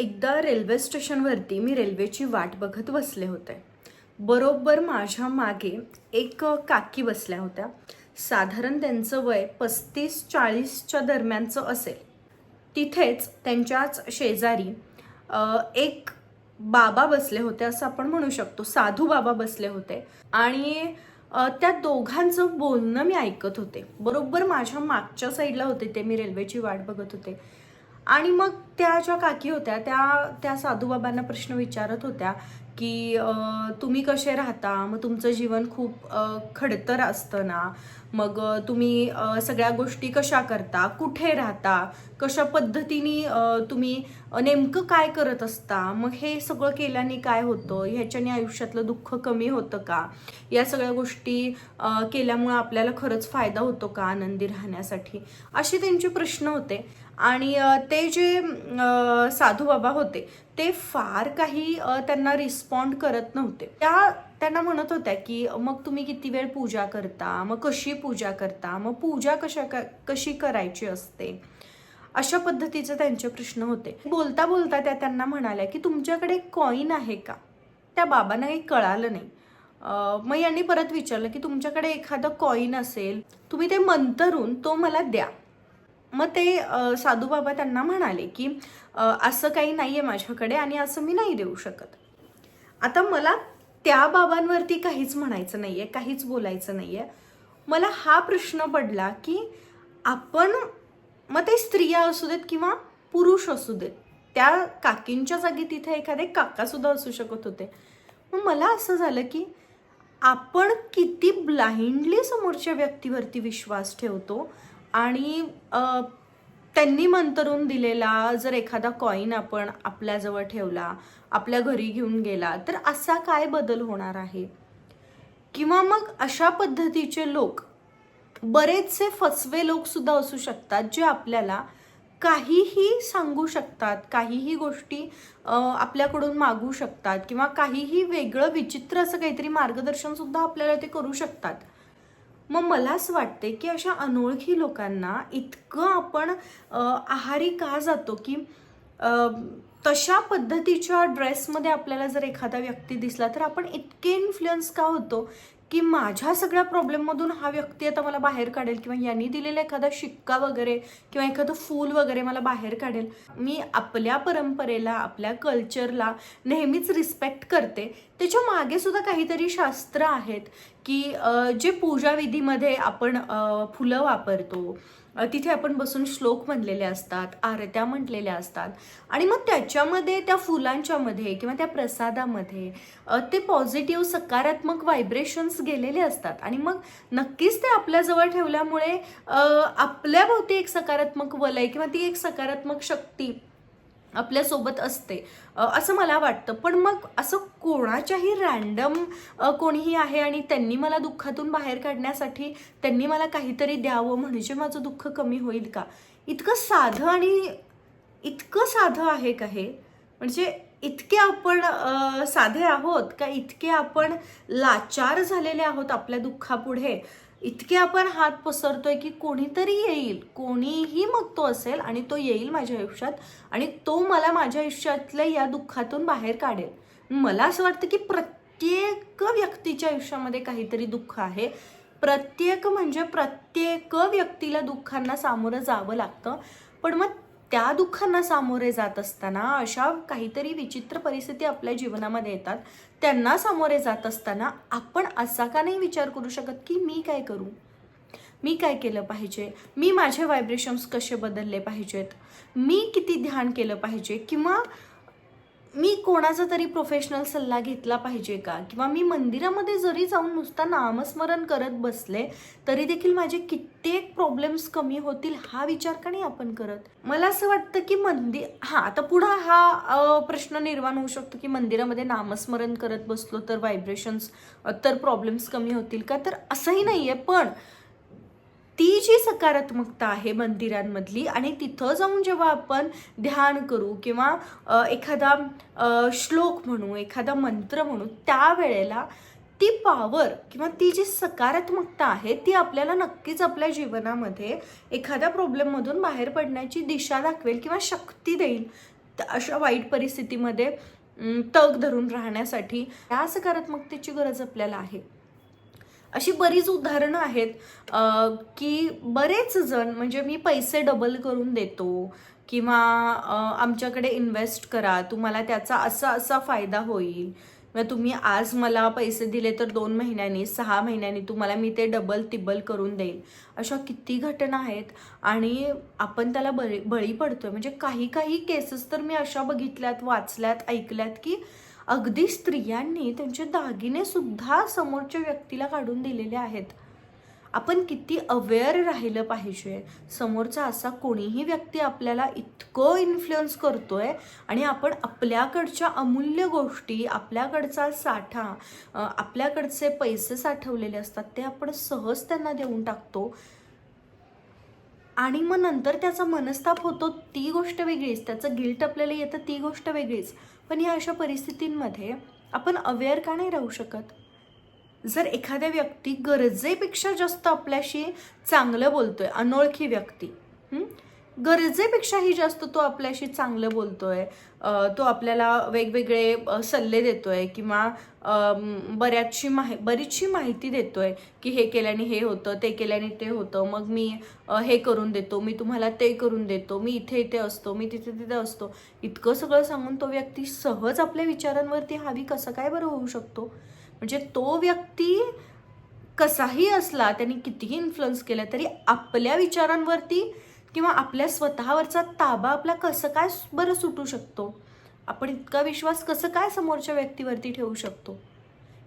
एकदा रेल्वे स्टेशनवरती मी रेल्वेची वाट बघत बसले होते. बरोबर माझ्या मागे एक काकी बसल्या होत्या. साधारण त्यांचं वय पस्तीस चाळीसच्या दरम्यानचं असेल. तिथेच त्यांच्याच शेजारी एक बाबा बसले होते असं आपण म्हणू शकतो. साधू बाबा बसले होते. आणि त्या दोघांचं बोलणं मी ऐकत होते. बरोबर माझ्या मागच्या साईडला होते ते मी रेल्वेची वाट बघत होते. आणि मग त्या ज्या काकी होत्या त्या त्या साधूबाबांना प्रश्न विचारत होत्या की तुम्ही कसे राहता? मग तुमचं जीवन खूप खडतर असतं ना? मग तुम्ही सगळ्या गोष्टी कशा करता? कुठे राहता? कशा पद्धतीने तुम्ही नेमकं काय करत असता? मग हे सगळं केल्याने काय होतं? ह्याच्याने आयुष्यातलं दुःख कमी होतं का? या सगळ्या गोष्टी केल्यामुळं आपल्याला खरंच फायदा होतो का आनंदी राहण्यासाठी? असे त्यांचे प्रश्न होते. आणि ते जे साधू बाबा होते ते फार काही त्यांना रिस्पॉन्ड करत नव्हते. त्या त्यांना म्हणत होत्या की मग तुम्ही किती वेळ पूजा करता? मग कशी पूजा करता? मग पूजा कशा क- कशी करायची असते? अशा पद्धतीचे त्यांचे प्रश्न होते. बोलता बोलता त्या त्यांना म्हणाल्या की तुमच्याकडे कॉईन आहे का? त्या बाबांना काही कळालं नाही. मग यांनी परत विचारलं की तुमच्याकडे एखादं कॉईन असेल तुम्ही ते मंतरून तो मला द्या. मग ते साधू साधूबाबा त्यांना म्हणाले की असं काही नाही आहे माझ्याकडे आणि असं मी नाही देऊ शकत. आता मला त्या बाबांवरती काहीच म्हणायचं नाही आहे काहीच बोलायचं नाही आहे मला हा प्रश्न पडला की आपण मग ते स्त्रिया असू देत किंवा पुरुष असू देत त्या काकींच्या जागी तिथे एखादे काकासुद्धा असू शकत होते. मग मला असं झालं की आपण किती ब्लाइंडली समोरच्या व्यक्तीवरती विश्वास ठेवतो आणि त्यांनी मंतरून दिलेला जर एखादा कॉईन आपण आपल्याजवळ ठेवला आपल्या घरी घेऊन गेला तर असा काय बदल होणार आहे? किंवा मग अशा पद्धतीचे लोक बरेचसे फसवे लोकसुद्धा असू शकतात जे आपल्याला काहीही सांगू शकतात काहीही गोष्टी आपल्याकडून मागू शकतात किंवा काहीही वेगळं विचित्र असं काहीतरी मार्गदर्शनसुद्धा आपल्याला ते करू शकतात. मग मला असं वाटते की अशा अनोळखी लोकांना इतकं आपण आहारी का जातो की तशा पद्धतीच्या ड्रेसमध्ये आपल्याला जर एखादा व्यक्ती दिसला तर आपण इतके इन्फ्लुअन्स का होतो की माझ्या सगळ्या प्रॉब्लेममधून हा व्यक्ती आता मला बाहेर काढेल किंवा यांनी दिलेला एखादा शिक्का वगैरे किंवा एखादं फूल वगैरे मला बाहेर काढेल. मी आपल्या परंपरेला आपल्या कल्चरला नेहमीच रिस्पेक्ट करते. त्याच्यामागे सुद्धा काहीतरी शास्त्र आहेत की जे पूजाविधीमध्ये आपण फुलं वापरतो तिथे आपण बसून श्लोक म्हणलेले असतात आरत्या म्हटलेल्या असतात. आणि मग त्याच्यामध्ये त्या फुलांच्यामध्ये किंवा त्या प्रसादामध्ये ते पॉझिटिव्ह सकारात्मक व्हायब्रेशन्स गेलेले असतात. आणि मग नक्कीच ते आपल्याजवळ ठेवल्यामुळे आपल्याभोवती एक सकारात्मक वलय किंवा ती एक सकारात्मक शक्ती आपल्यासोबत असते. असं मला वाटतं. पण मग असं कोणाच्याही रॅन्डम कोणीही आहे आणि त्यांनी मला दुःखातून बाहेर काढण्यासाठी त्यांनी मला काहीतरी द्यावं म्हणजे माझं दुःख कमी होईल का? इतकं साधं आणि इतकं साधं आहे का हे? म्हणजे इतके आपण साधे आहोत का इतके आपण लाचार झालेले आहोत आपल्या दुःखापुढे? इतके आपण हात पसरतोय की कोणीतरी येईल कोणीही मग तो असेल आणि तो येईल माझ्या आयुष्यात आणि तो मला माझ्या आयुष्यातल्या या दुःखातून बाहेर काढेल. मला असं वाटतं की प्रत्येक व्यक्तीच्या आयुष्यामध्ये काहीतरी दुःख आहे. प्रत्येक म्हणजे प्रत्येक व्यक्तीला दुःखांना सामोरं जावं लागतं. पण मग त्या दुःखांना सामोरे जात असताना अशा काहीतरी विचित्र परिस्थिती आपल्या जीवनामध्ये येतात. त्यांना सामोरे जात असताना आपण असा का नाही विचार करू शकत की मी काय करू? मी काय केलं पाहिजे? मी माझे व्हायब्रेशन्स कसे बदलले पाहिजेत? मी किती ध्यान केलं पाहिजे? किंवा मी कोणाचा तरी प्रोफेशनल सल्ला घेतला पाहिजे का? किंवा मी मंदिरामध्ये जरी जाऊन नुसता नामस्मरण करत बसले तरी देखील माझे कित्येक प्रॉब्लेम्स कमी होतील हा विचार का नाही आपण करत? मला असं वाटतं की मंदिर हां आता पुढं हा प्रश्न निर्माण होऊ शकतो की मंदिरामध्ये नामस्मरण करत बसलो तर व्हायब्रेशन्स तर प्रॉब्लेम्स कमी होतील का? तर असंही नाही आहे पण ती जी सकारात्मकता आहे मंदिरांमधली आणि तिथं जाऊन जेव्हा आपण ध्यान करू किंवा एखादा श्लोक म्हणू एखादा मंत्र म्हणू त्यावेळेला ती पावर किंवा ती जी सकारात्मकता आहे ती आपल्याला नक्कीच आपल्या जीवनामध्ये एखाद्या प्रॉब्लेममधून बाहेर पडण्याची दिशा दाखवेल किंवा शक्ती देईल. अशा वाईट परिस्थितीमध्ये तग धरून राहण्यासाठी या सकारात्मकतेची गरज आपल्याला आहे. अशी बरीच उदाहरणं आहेत की बरेच जण म्हणजे मी पैसे डबल करून देतो किंवा आमच्याकडे इन्व्हेस्ट करा तुम्हाला त्याचा असा असा फायदा होईल. मग तुम्ही आज मला पैसे दिले तर दोन महिन्यांनी सहा महिन्यांनी तुम्हाला मी ते डबल तिब्बल करून देईल. अशा किती घटना आहेत आणि आपण त्याला बळी बळी पडतोय. म्हणजे काही काही केसेस तर मी अशा बघितल्यात वाचल्यात ऐकल्यात की अगदी स्त्रियांनी त्यांचे दागिने सुद्धा समोरच्या व्यक्तीला काढून दिलेले आहेत. आपण किती अवेअर राहिलं पाहिजे. समोरचा असा कोणीही व्यक्ती आपल्याला इतकं इन्फ्लुअन्स करतोय आणि आपण आपल्याकडच्या अमूल्य गोष्टी आपल्याकडचा साठा आपल्याकडचे पैसे साठवलेले असतात ते आपण सहज त्यांना देऊन टाकतो. आणि मग नंतर त्याचा मनस्ताप होतो ती गोष्ट वेगळीच. त्याचं गिल्ट आपल्याला येतं ती गोष्ट वेगळीच. पण या अशा परिस्थितींमध्ये आपण अवेअर का नाही राहू शकत जर एखाद्या व्यक्ती गरजेपेक्षा जास्त आपल्याशी चांगलं बोलतोय अनोळखी व्यक्ती हं? गरजेपेक्षाही जास्त तो आपल्याशी चांगलं बोलतोय. तो आपल्याला वेगवेगळे सल्ले देतोय किंवा बऱ्याचशी माहि बरीचशी माहिती देतोय की हे केल्याने हे होतं ते केल्याने ते होतं. मग मी हे करून देतो मी तुम्हाला ते करून देतो मी इथे इथे असतो मी तिथे तिथे असतो. इतकं सगळं सांगून तो व्यक्ती सहज आपल्या विचारांवरती हावी कसं काय बरं होऊ शकतो? म्हणजे तो व्यक्ती कसाही असला त्यांनी कितीही इन्फ्लुअन्स केला तरी आपल्या विचारांवरती किंवा आपल्या स्वतःवरचा ताबा आपला कसं काय बरं सुटू शकतो? आपण इतका विश्वास कसं काय समोरच्या व्यक्तीवरती ठेवू शकतो?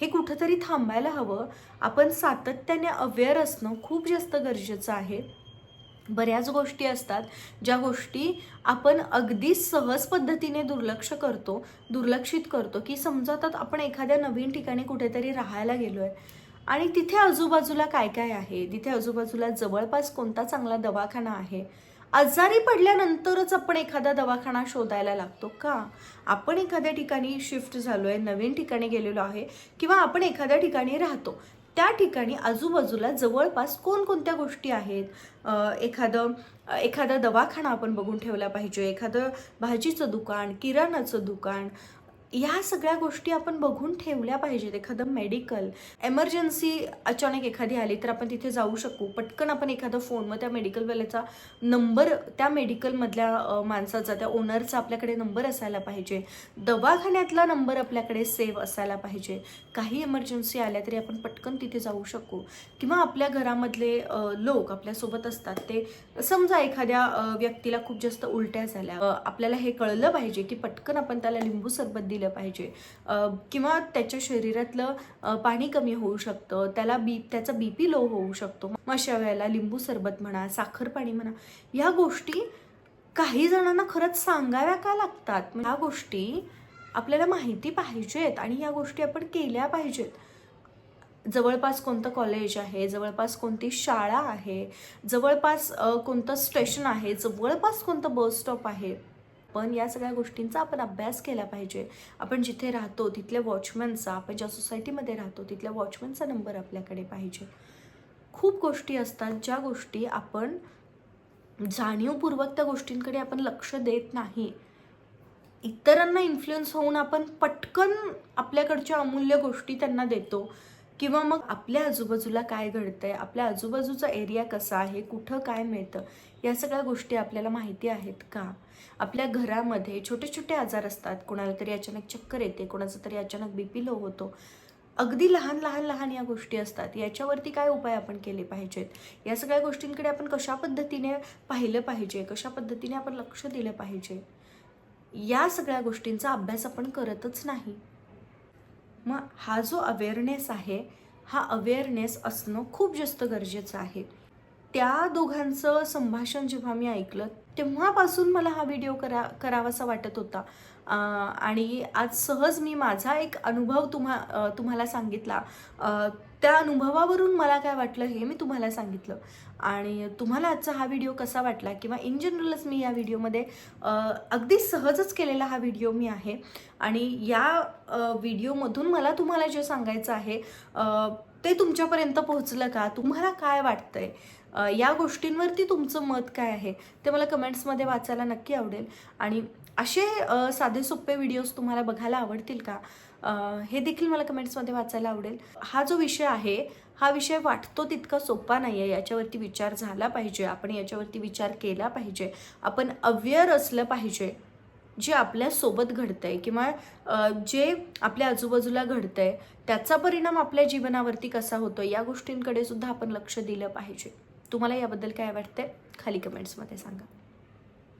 हे कुठंतरी थांबायला हवं. आपण सातत्याने अवेअर असणं खूप जास्त गरजेचं आहे. बऱ्याच गोष्टी असतात ज्या गोष्टी आपण अगदी सहज पद्धतीने दुर्लक्ष करतो दुर्लक्षित करतो की समजा आता आपण एखाद्या नवीन ठिकाणी कुठेतरी राहायला गेलो आहे आणि तिथे आजूबाजूला काय काय आहे? तिथे आजूबाजूला जवळपास कोणता चांगला दवाखाना आहे? आजारी पडल्यानंतरच आपण एखादा दवाखाना शोधायला लागतो का? आपण एखाद्या ठिकाणी शिफ्ट झालो आहे नवीन ठिकाणी गेलेलो आहे किंवा आपण एखाद्या ठिकाणी राहतो. त्या ठिकाणी आजूबाजूला जवळपास कोणकोणत्या गोष्टी आहेत? एखादं एखादा दवाखाना आपण बघून ठेवला पाहिजे. एखादं भाजीचं दुकान किराणाचं दुकान ह्या सगळ्या गोष्टी आपण बघून ठेवल्या पाहिजेत. एखादं मेडिकल एमर्जन्सी अचानक एखादी आली तर आपण तिथे जाऊ शकू. पटकन आपण एखादा फोन मग त्या मेडिकलवाल्याचा नंबर त्या मेडिकलमधल्या माणसाचा त्या ओनरचा आपल्याकडे नंबर असायला पाहिजे. दवाखान्यातला नंबर आपल्याकडे सेव्ह असायला पाहिजे. काही एमर्जन्सी आल्या तरी आपण पटकन तिथे जाऊ शकू. किंवा आपल्या घरामधले लोक आपल्यासोबत असतात ते समजा एखाद्या व्यक्तीला खूप जास्त उलट्या झाल्या. आपल्याला हे कळलं पाहिजे की पटकन आपण त्याला लिंबू सरबत दिलं पाहिजे. किंवा त्याच्या शरीरातलं पाणी कमी होऊ शकतं त्याला बी त्याचा बी पी लो होऊ शकतो. मग अशा वेळेला लिंबू सरबत म्हणा साखर पाणी म्हणा या गोष्टी काही जणांना खरंच सांगाव्या का लागतात? म्हणजे ह्या गोष्टी आपल्याला माहिती पाहिजेत आणि या गोष्टी आपण केल्या पाहिजेत. जवळपास कोणतं कॉलेज आहे? जवळपास कोणती शाळा आहे? जवळपास कोणतं स्टेशन आहे? जवळपास कोणतं बस स्टॉप आहे? पण या सगळ्या गोष्टींचा आपण अभ्यास केला पाहिजे. आपण जिथे राहतो तिथल्या वॉचमॅनचा आपण ज्या सोसायटीमध्ये राहतो तिथल्या वॉचमॅनचा नंबर आपल्याकडे पाहिजे. खूप गोष्टी असतात ज्या गोष्टी आपण जाणीवपूर्वक त्या गोष्टींकडे आपण लक्ष देत नाही. इतरांना इन्फ्लुएन्स होऊन आपण पटकन आपल्याकडच्या अमूल्य गोष्टी त्यांना देतो. किंवा मग आपल्या आजूबाजूला काय घडतंय आपल्या आजूबाजूचा एरिया कसा आहे कुठं काय मिळतं या सगळ्या गोष्टी आपल्याला माहिती आहेत का? आपल्या घरामध्ये छोटे छोटे आजार असतात कोणाला तरी अचानक चक्कर येते कोणाचा तरी अचानक बीपी लो होतो. अगदी लहान लहान लहान या गोष्टी असतात. याच्यावरती काय उपाय आपण केले पाहिजेत? या सगळ्या गोष्टींकडे आपण कशा पद्धतीने पाहिलं पाहिजे? कशा पद्धतीने आपण लक्ष दिलं पाहिजे? या सगळ्या गोष्टींचा अभ्यास आपण करतच नाही. मग हा जो अवेअरनेस आहे हा अवेअरनेस असणं खूप जास्त गरजेचं आहे. त्या दोघांचं संभाषण जेव्हा मी ऐकलं तेव्हापासून मला हा व्हिडिओ करा करावासा वाटत होता. आणि आज सहज मी माझा एक अनुभव तुम्हा तुम्हाला सांगितला. त्या अनुभवावरून मला काय वाटलं हे मी तुम्हाला सांगितलं. आणि तुम्हाला आजचा हा व्हिडिओ कसा वाटला किंवा इन जनरलच मी या व्हिडिओमध्ये अगदी सहजच केलेला हा व्हिडिओ मी आहे. आणि या व्हिडिओमधून मला तुम्हाला जे सांगायचं आहे ते तुमच्यापर्यंत पोहोचलं का? तुम्हाला काय वाटतंय? या गोष्टींवरती तुमचं मत काय आहे? ते मला कमेंट्समध्ये वाचायला नक्की आवडेल. आणि असे साधे सोपे व्हिडिओज तुम्हाला बघायला आवडतील का? हे देखील मला कमेंट्समध्ये वाचायला आवडेल. हा जो विषय आहे हा विषय वाटतो तितका सोपा नाही आहे याच्यावरती विचार झाला पाहिजे. आपण याच्यावरती विचार केला पाहिजे. आपण अवेअर असलं पाहिजे. जे आपल्यासोबत घडतं आहे किंवा जे आपल्या आजूबाजूला घडतं आहे त्याचा परिणाम आपल्या जीवनावरती कसा होतो या गोष्टींकडे सुद्धा आपण लक्ष दिलं पाहिजे. तुम्हाला याबद्दल काय वाटतंय? खाली कमेंट्समध्ये सांगा.